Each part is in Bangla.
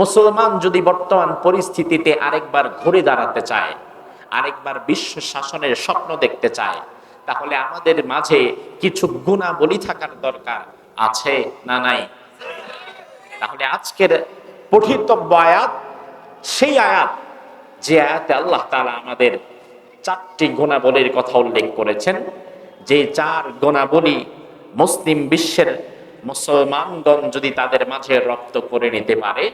মুসলমান যদি বর্তমান পরিস্থিতিতে আরেকবার ঘুরে দাঁড়াতে চায়, আরেকবার বিশ্ব শাসনের স্বপ্ন দেখতে চায়, তাহলে আমাদের মাঝে কিছু গুণাবলী থাকার দরকার আছে না নাই? তাহলে আজকের পঠিতব্য আয়াত, সেই আয়াত, যে আয়াতে আল্লাহ তাআলা আমাদের চারটি গুণাবলীর কথা উল্লেখ করেছেন, যে চার গুণাবলী মুসলিম বিশ্বের মুসলমানগণ যদি তাদের মাঝে রপ্ত করে নিতে পারে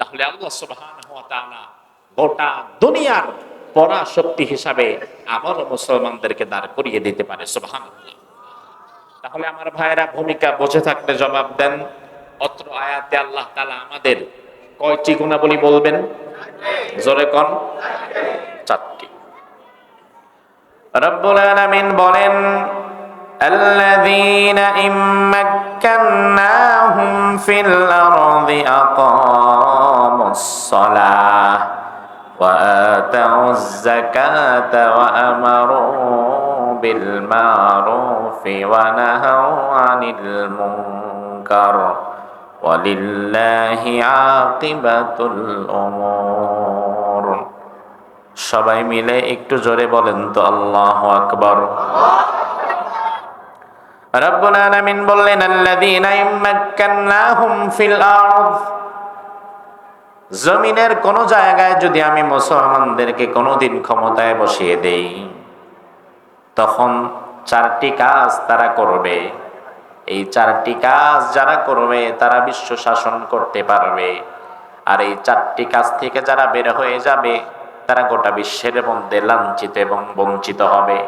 তাহলে আল্লাহ সুবহানাহু ওয়া তাআলা গোটা দুনিয়ার পরাশক্তি হিসাবে আবার মুসলমানদেরকে দাঁড় করিয়ে দিতে পারে সুবহানাল্লাহ তাহলে আমার ভাইয়েরা ভূমিকা বুঝে থাকলে জবাব দেন অত্র আয়াতে আল্লাহ তাআলা আমাদের কয়টি গুণাবলী বলবেন জোরে কন চারটি রব্বুল আলামিন বলেন الذين إن مكناهم في الأرض أقاموا الصلاة وآتوا الزكاة وأمروا بالمعروف ونهوا عن المنكر ولله عاقبة الأمور সবাই মিলে একটু জোরে বলেন তো আল্লাহ আকবর রব্বুল আলামিন বললেন আল্লাযীনা ইম্মাক্কান্নাহুম ফিল আরদ জমিনের কোন জায়গায় যদি আমি মুসলমানদেরকে কোনোদিন ক্ষমতায় বসিয়ে দেই, তখন চারটি কাজ তারা করবে। এই চারটি কাজ যারা করবে, তারা বিশ্ব শাসন করতে পারবে। আর এই চারটি কাজ থেকে যারা বের হয়ে যাবে, তারা গোটা বিশ্বের মধ্যে লাঞ্ছিত এবং বঞ্চিত হবে।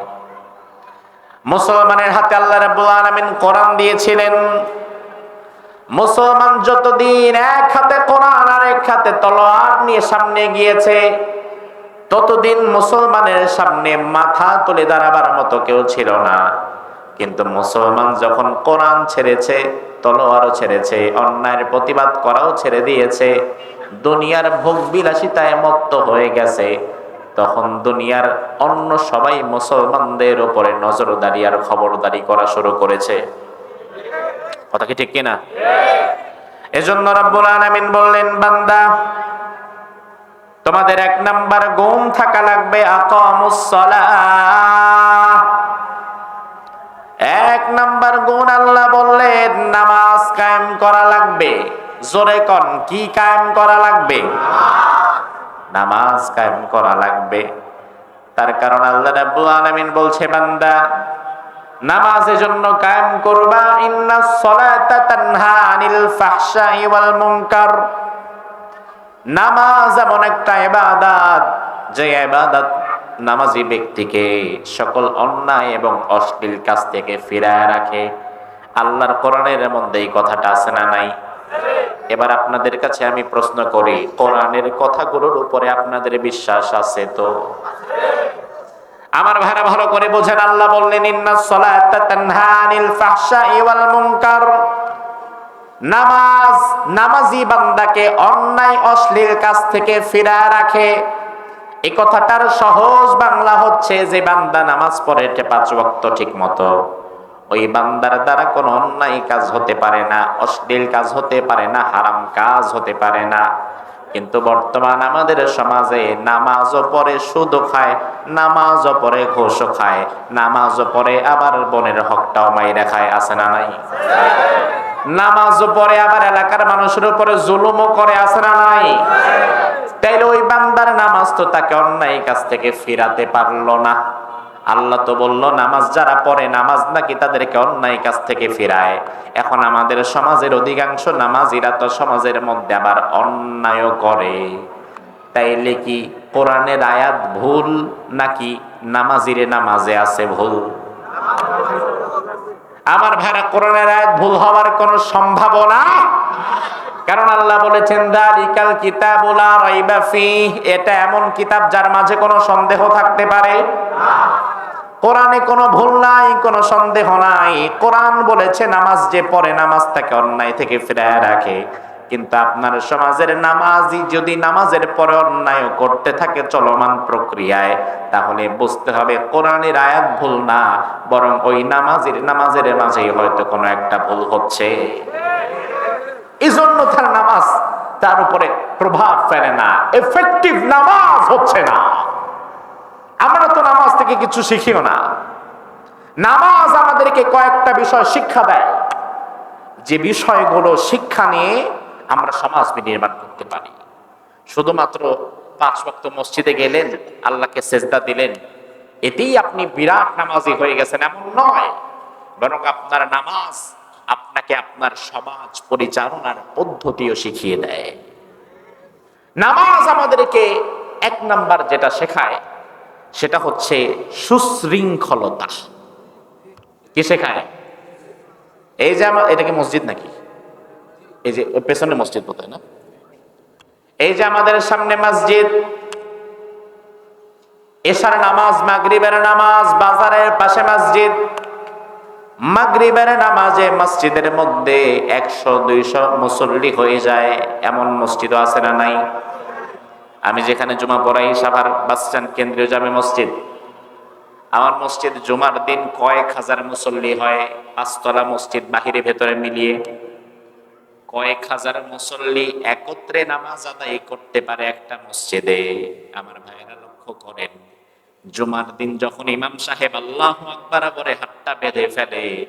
মুসলমানের হাতে আল্লাহ রাব্বুল আলামিন কোরআন দিয়েছিলেন মুসলমান যতদিন এক হাতে কোরআন আর এক হাতে তলোয়ার নিয়ে সামনে গিয়েছে, ততদিন মুসলমানের সামনে মাথা তুলে দাঁড়াবার মতো কেউ ছিল না। কিন্তু মুসলমান যখন কোরআন ছেড়েছে, তলোয়ারও ছেড়েছে, অন্যায়ের প্রতিবাদ করাও ছেড়ে দিয়েছে, দুনিয়ার ভোগ বিলাসিতায় মত্ত হয়ে গেছে, তখন দুনিয়ার অন্য সবাই মুসলমানদের উপরে নজরদারি আর খবরদারি করা শুরু করেছে। কথা কি ঠিক কিনা? এজন্য রব্বুল আলামিন বললেন, বান্দা, তোমাদের এক নাম্বার গুণ থাকা লাগবে এক নাম্বার গুণ আল্লাহ বললেন, নামাজ কায়েম করা লাগবে। জোরে কন, কি কায়েম করা লাগবে? নামাজ কায়েম করা লাগবে। তার কারণ আল্লাহ রাব্বুল আলামিন বলছে, বান্দা নামাজের জন্য কায়েম করবা ইন্নাস সালাতা তানহা আনিল ফাহশাই ওয়াল মুনকার। নামাজ এমন একটা ইবাদত, যে ইবাদত নামাজি ব্যক্তিকে সকল অন্যায় এবং অশ্লীল কাজ থেকে ফিরায় রাখে। আল্লাহর কোরআনের মধ্যে এই কথাটা আছে না নাই? এবার আপনাদের কাছে আমি প্রশ্ন করি, কোরআনের কথাগুলোর উপরে আপনাদের বিশ্বাস আছে তো? আমার ভাইরা ভালো করে বোঝেন, আল্লাহ বললেন ইন্নাস সালাতা তানহা ফাহশাই ওয়াল মুনকার। নামাজ, নামাজি বান্দাকে অন্যায়, অশ্লীল কাজ থেকে ফিরায় রাখে। এই কথাটার সহজ বাংলা হচ্ছে যে, বান্দা নামাজ পড়ে পাঁচ ওয়াক্ত ঠিক মতো ওই বান্দার দ্বারা কোনো অন্যায় কাজ হতে পারে না, অশ্লীল কাজ হতে পারে না, হারাম কাজ হতে পারে না। কিন্তু বর্তমান আমাদের সমাজে নামাজও পড়ে সুদও খায়, নামাজও পড়ে ঘোষও খায়, নামাজও পড়ে আবার বোনের হকটাও মাইরা খায়, আছে না নাই? নামাজও পরে আবার এলাকার মানুষের উপরে জুলুমও করে, আছে না নাই? তাইলে ওই বান্দার নামাজ তো তাকে অন্যায় কাছ থেকে ফিরাতে পারল না। আল্লাহ তো বলল, নামাজ যারা পড়ে, নামাজ নাকি তাদেরকে অন্যায় কাছ থেকে ফিরায়। এখন আমাদের সমাজের অধিকাংশ নামাজিরা তো সমাজের মধ্যে আবার অন্যায় করে। তাইলে কি কোরআনের আয়াত ভুল নাকি নামাজিরে নামাজে আছে ভুল? আমার ভাইরা, কোরআনের আয়াত ভুল হওয়ার কোনো সম্ভাবনা? কারণ আল্লাহ বলেছেন, দালিকাল কিতাবুলা রাইবা ফি এটা এমন কিতাব যার মাঝে কোনো সন্দেহ থাকতে পারে। কোরআনে কোনো ভুল নাই, কোনো সন্দেহ নাই। কোরআন বলেছে, নামাজ যে পড়ে, নামাজ তাকে অন্যায় থেকে ফিরায় রাখে। কিন্তু আপনার সমাজের নামাজই যদি নামাজের পরে অন্যায় করতে থাকে চলমান প্রক্রিয়ায়, তাহলে বুঝতে হবে কোরআনের আয়াত ভুল না, বরং ওই নামাজের নামাজের মাঝেই হয়তো কোনো একটা ভুল হচ্ছে। এই জন্য তার নামাজ তার উপরে প্রভাব ফেলে না। এফেক্টিভ নামাজ হচ্ছে না। আমরা তো নামাজ থেকে কিছু শিখিও না। নামাজ আমাদেরকে কয়েকটা বিষয় শিক্ষা দেয়। যে বিষয়গুলো শিক্ষা নিয়ে আমরা সমাজ নির্মাণ করতে পারি। শুধুমাত্র পাঁচ ওয়াক্ত মসজিদে গেলেন, আল্লাহকে সেজদা দিলেন, এতেই আপনি বিরাট নামাজি হয়ে গেছেন, এমন নয়। বরং আপনার নামাজ আপনাকে আপনার সমাজ পরিচালনার পদ্ধতিও শিখিয়ে দেয়। নামাজ আমাদেরকে এক নাম্বার যেটা শেখায়, সেটা হচ্ছে সুশৃঙ্খলতা। কি শেখায়? এই যে আমার এটা কি মসজিদ নাকি? এই যে পেছনে মসজিদ বোধহয় না? এই যে আমাদের সামনে মসজিদ, এশার নামাজ, মাগরিবের নামাজ, বাজারের পাশে মসজিদ মাগরিবের নামাজে মসজিদের মধ্যে একশো, দুইশো মুসল্লি হয়ে যায়। এমন মসজিদও আছে না নাই? আমি যেখানে জুমা পড়াই, সাভার বাস স্ট্যান্ড, কেন্দ্রীয় জামে মসজিদ। আমার মসজিদ জুমার দিন কয়েক হাজার মুসল্লি হয়, পাঁচতলা মসজিদ বাহিরে ভেতরে মিলিয়ে। কয়েক হাজার মুসল্লি একত্রে নামাজ আদায় করতে পারে একটা মসজিদে। আমার ভাইয়েরা লক্ষ্য করেন। জুমার দিন যখন ইমাম সাহেব আল্লাহ আকবার বলে হাতটা বেঁধে ফেলে,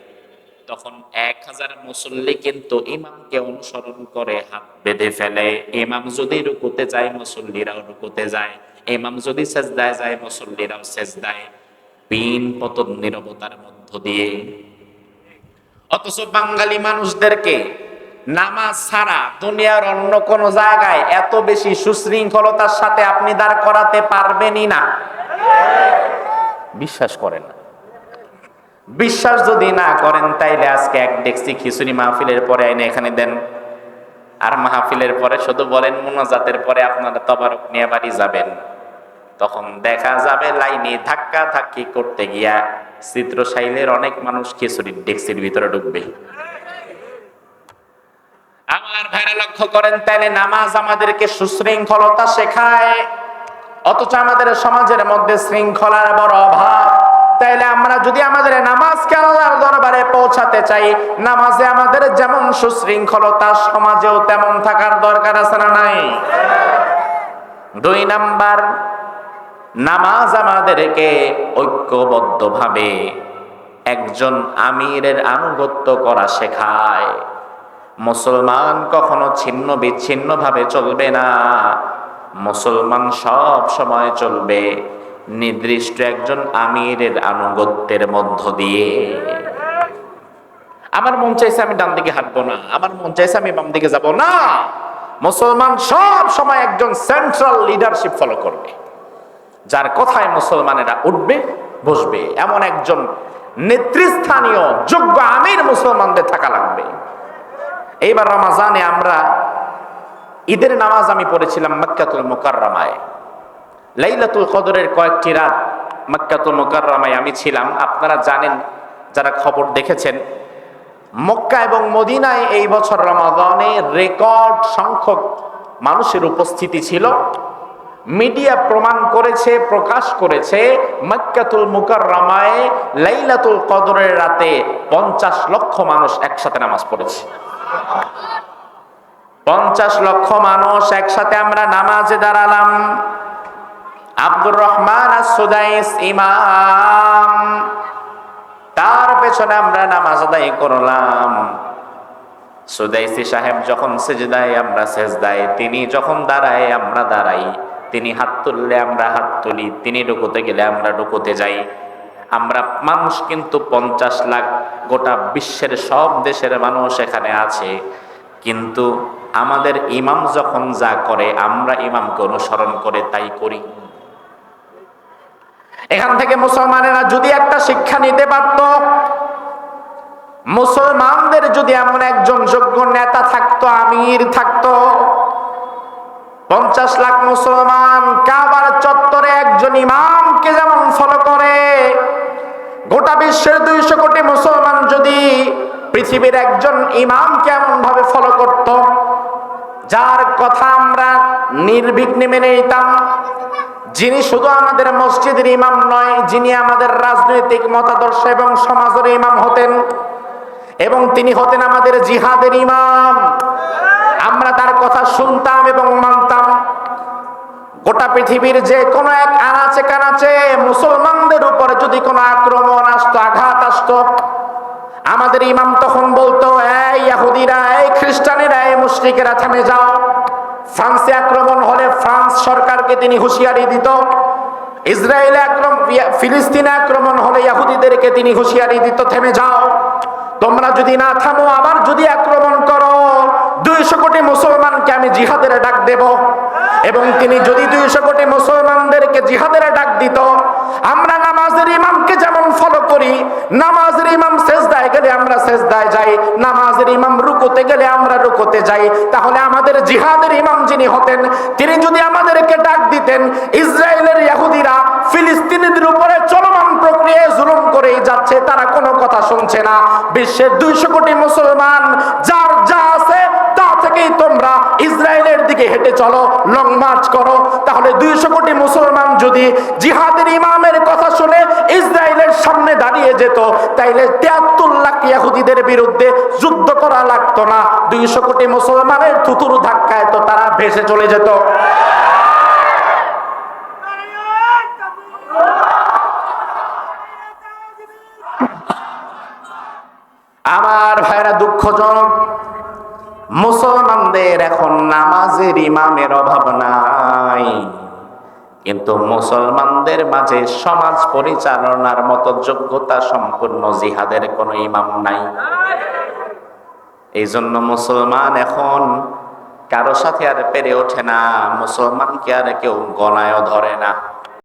তখন এক হাজার মুসল্লি কিন্তু ইমামকে অনুসরণ করে হাত বেঁধে ফেলে। ইমাম যদি রুকুতে যায়, মুসল্লিরাও রুকুতে যায়। ইমাম যদি সেজদায় যায়, মুসল্লিরাও সেজদায়। পিন পতন নিরবতার মধ্য দিয়ে। অথচ বাঙালি মানুষদেরকে নামাজ ছাড়া দুনিয়ার অন্য কোন জায়গায় এত বেশি সুশৃঙ্খলতার সাথে আপনি দাঁড় করাতে পারবেনই না। বিশ্বাস করেন না। বিশ্বাস যদি না করেন, তাইলে আজকে এক ডেক্সি খিচুড়ি মাহফিলের পরে আইনে এখানে দেন। আর মাহফিলের পরে শুধু বলেন, মোনাজাতের পরে আপনারা তবারক নিয়ে বাড়ি যাবেন। তখন দেখা যাবে লাইনে ধাক্কা ধাক্কি করতে গিয়া চিত্রশাইলের অনেক মানুষ খিচুড়ির ডেক্সির ভিতরে ঢুকবে। আমার ভাইরা লক্ষ্য করেন, তাইলে নামাজ আমাদেরকে সুশৃঙ্খলতা শেখায়। অথচ আমাদের সমাজের মধ্যে শৃঙ্খলার বড় অভাব। তাইলে আমরা যদি আমাদের নামাজকে আল্লাহর দরবারে পৌঁছাতে চাই, নামাজে আমাদের যেমন সুশৃঙ্খলতা, সমাজেও তেমন থাকার দরকার আছে না নাই? দুই নাম্বার, নামাজ আমাদেরকে ঐক্যবদ্ধভাবে একজন আমিরের আনুগত্য করা শেখায়। মুসলমান কখনো ছিন্ন বিচ্ছিন্ন ভাবে চলবে না। মুসলমান সব সময় চলবে নির্দিষ্ট একজন আমিরের আনুগত্যের মধ্য দিয়ে। আমার মন চাইছে আমি ডান দিকে হাঁটবো না, আমার মন চাইছে আমি বাম দিকে যাব না। মুসলমান সব সময় একজন সেন্ট্রাল লিডারশিপ ফলো করবে। যার কথায় মুসলমানেরা উঠবে, বসবে। এমন একজন নেতৃস্থানীয়, যোগ্য আমির মুসলমানদের থাকা লাগবে। এইবার রমাজানে আমরা ঈদের নামাজ আমি পড়েছিলাম মক্কাতুল মোকাররমায়। লাইলাতুল কদরের কয়েকটি রাত মক্কাতুল মোকাররমায় আমি ছিলাম। আপনারা জানেন, যারা খবর দেখেছেন, মক্কা এবং মদিনায় এই বছর রমাদানে রেকর্ড সংখ্যক মানুষের উপস্থিতি ছিল। মিডিয়া প্রমাণ করেছে, প্রকাশ করেছে, মক্কাতুল মুকাররমায় লাইলাতুল কদরের রাতে পঞ্চাশ লক্ষ মানুষ একসাথে নামাজ পড়েছে। পঞ্চাশ লক্ষ মানুষ একসাথে আমরা নামাজে দাঁড়ালাম। আব্দুর রহমান ইমাম, তার পেছনে আমরা নামাজ আদায় করলাম। সুদাইসি সাহেব যখন সেজদায়, আমরা সেজদায়, তিনি যখন দাঁড়ায়, আমরা দাঁড়াই। তিনি হাত তুললে আমরা হাত তুলি, তিনি ডুকোতে গেলে আমরা ডুকোতে যাই। আমরা মানুষ কিন্তু পঞ্চাশ লাখ গোটা বিশ্বের সব দেশের মানুষ এখানে আছে। কিন্তু আমাদের ইমাম যখন যা করে, আমরা ইমামকে অনুসরণ করে তাই করি। এখান থেকে মুসলমানেরা যদি একটা শিক্ষা নিতে পারত, মুসলমানদের যদি এমন একজন যোগ্য নেতা থাকতো, আমির থাকতো, পঞ্চাশ লাখ মুসলমান কাবার চত্বরে একজন ইমামকে যেমন ফলো করে, গোটা বিশ্বের দুইশো কোটি মুসলমান যদি পৃথিবীর একজন ইমাম কেমন ভাবে ফলো করত, যার কথা আমরা নির্বিঘ্নে মেনে নিতাম। যিনি শুধু আমাদের মসজিদের ইমাম নয়, যিনি আমাদের রাজনৈতিক মতাদর্শ এবং সমাজের ইমাম হতেন, এবং তিনি হতেন আমাদের জিহাদের ইমাম। আমরা তার কথা শুনতাম এবং মানতাম। গোটা পৃথিবীর যে কোনো এক আনাচে কানাচে মুসলমানদের উপরে যদি কোনো আক্রমণ আসতো, আঘাত আসতো আমাদের ইমাম তখন বলতো, এই খ্রিস্টানেরা, এই মুশরিকেরা থেমে যাও। ফ্রান্সে আক্রমণ হলে ফ্রান্স সরকারকে তিনি হুঁশিয়ারি দিত। ইসরায়েলে ফিলিস্তিনে আক্রমণ হলে ইয়াহুদিদেরকে তিনি হুঁশিয়ারি দিত, থেমে যাও। তোমরা যদি না থামো, আবার যদি আক্রমণ করো, দুইশো কোটি মুসলমানকে আমি জিহাদের ডাক দেব। এবং তিনি যদি দুইশো কোটি মুসলমানদেরকে জিহাদের ডাক দিত, আমরা নামাজের ইমামকে যেমন ফলো করি, নামাজের ইমাম সেজদায় গেলে আমরা সেজদায় যাই, নামাজের ইমাম রুকুতে গেলে আমরা রুকুতে যাই। তাহলে আমাদের জিহাদের ইমাম যিনি হতেন, তিনি যদি আমাদেরকে ডাক দিতেন, ইসরায়েলের ইহুদিরা ফিলিস্তিনিদের উপরে চলমান প্রক্রিয়ায় জুলুম করেই যাচ্ছে, তারা কোনো কথা শুনছে না। বিশ্বের দুইশো কোটি মুসলমান, যার যা আছে থেকেই তোমরা ইসরায়েলের দিকে হেঁটে চলো লং মার্চ করো। তাহলে দুইশো কোটি মুসলমান যদি জিহাদের ইমামের কথা শুনে ইসরায়েলের সামনে দাঁড়িয়ে যেত, তাইলে তিয়াত্তর লাখ ইয়াহুদিদের বিরুদ্ধে যুদ্ধ করা লাগতো না। দুইশো কোটি মুসলমানের থুতুর ধাক্কায় তো তারা ভেসে চলে যেত। আমার ভাইরা দুঃখজনক মুসলমানদের এখন নামাজের ইমামের অভাব নাই। কিন্তু মুসলমানদের মাঝে সমাজ পরিচালনার মতো যোগ্যতা সম্পূর্ণ জিহাদের কোনো ইমাম নাই। এই জন্য মুসলমান এখন কারও সাথে আর পেরে ওঠে না, মুসলমানকে আর কেউ গণায়ও ধরে না।